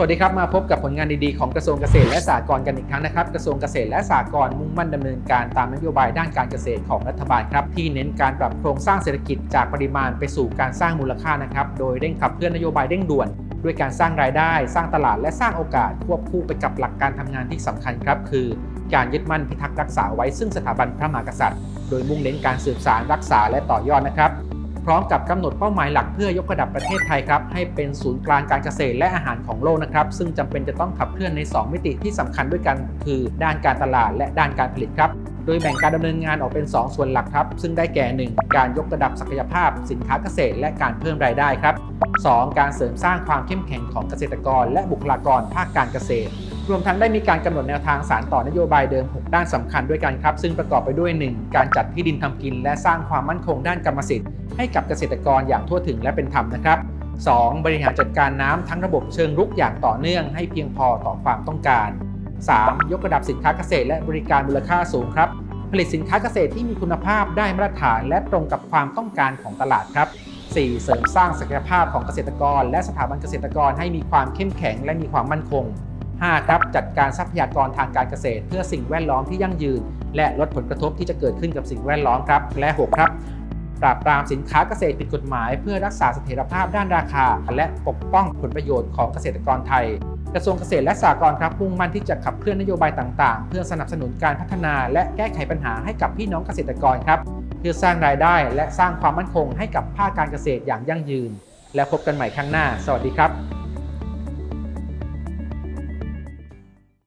สวัสดีครับ มาพบกับผลงานดีๆของกระทรวงเกษตรและสหกรณ์กันอีกครั้งนะครับ กระทรวงเกษตรและสหกรณ์มุ่งมั่นดำเนินการตามนโยบายด้านการเกษตรของรัฐบาลครับที่เน้นการปรับโครงสร้างเศรษฐกิจจากปริมาณไปสู่การสร้างมูลค่านะครับโดยเร่งขับเคลื่อนนโยบายเร่งด่วนด้วยการสร้างรายได้ สร้างตลาดและสร้างโอกาสควบคู่ไปกับหลักการทำงานที่สำคัญครับคือ การยึดมั่นพิทักษ์รักษาไว้ซึ่งสถาบันพระมหากษัตริย์ โดยมุ่งเน้นการสืบสารรักษาและต่อยอดนะครับ ร้อมกับกำหนดเป้าหมายหลักเพื่อยกระดับประเทศไทยครับให้เป็นศูนย์กลางการเกษตรและอาหารของโลกนะครับซึ่งจำเป็นจะต้องขับเคลื่อนใน 2 มิติที่สำคัญด้วยกัน คือด้านการตลาดและด้านการผลิตครับโดยแบ่งการดำเนินงานออกเป็น 2 ส่วนหลักครับ ซึ่งได้แก่ 1 การยกระดับศักยภาพ สินค้าเกษตร และการเพิ่มรายได้ครับ 2 การเสริมสร้างความเข้มแข็งของเกษตรกร และบุคลากรภาคการเกษตร รวมทั้งได้มีการกำหนดแนวทางสารต่อนโยบายเดิม 6 ด้านสำคัญด้วยกันครับ ซึ่งประกอบไปด้วย 1 การจัดที่ดินทำกิน และสร้างความมั่นคงด้านกรรมสิทธิ์ให้กับเกษตรกรอย่างทั่วถึงและเป็นธรรมนะครับ 2. บริหารจัดการน้ำทั้งระบบเชิงรุกอย่างต่อเนื่องให้เพียงพอต่อความต้องการ 3. ยกระดับสินค้าเกษตร และบริการมูลค่าสูงครับ ผลิตสินค้าเกษตรที่มีคุณภาพได้มาตรฐานและตรงกับความต้องการของตลาดครับ 4. เสริมสร้างศักยภาพของเกษตรกร และสถาบันเกษตรกรให้มีความเข้มแข็งและมีความมั่นคง 5. ครับจัดการทรัพยากรทางการเกษตร เพื่อสิ่งแวดล้อมที่ยั่งยืน และลดผลกระทบที่จะเกิดขึ้นกับสิ่งแวดล้อมครับ และ6ครับปราบปรามสินค้าเกษตรผิดกฎหมาย เพื่อรักษาเสถียรภาพด้านราคา และปกป้องผลประโยชน์ของเกษตรกรไทย กระทรวงเกษตรและสหกรณ์ครับมุ่งมั่นที่จะขับเคลื่อนนโยบายต่างๆ เพื่อสนับสนุนการพัฒนา และแก้ไขปัญหาให้กับพี่น้องเกษตรกรครับ เพื่อสร้างรายได้ และสร้างความมั่นคงให้กับภาคการเกษตรอย่างยั่งยืน และพบกันใหม่ครั้งหน้า สวัสดีครับ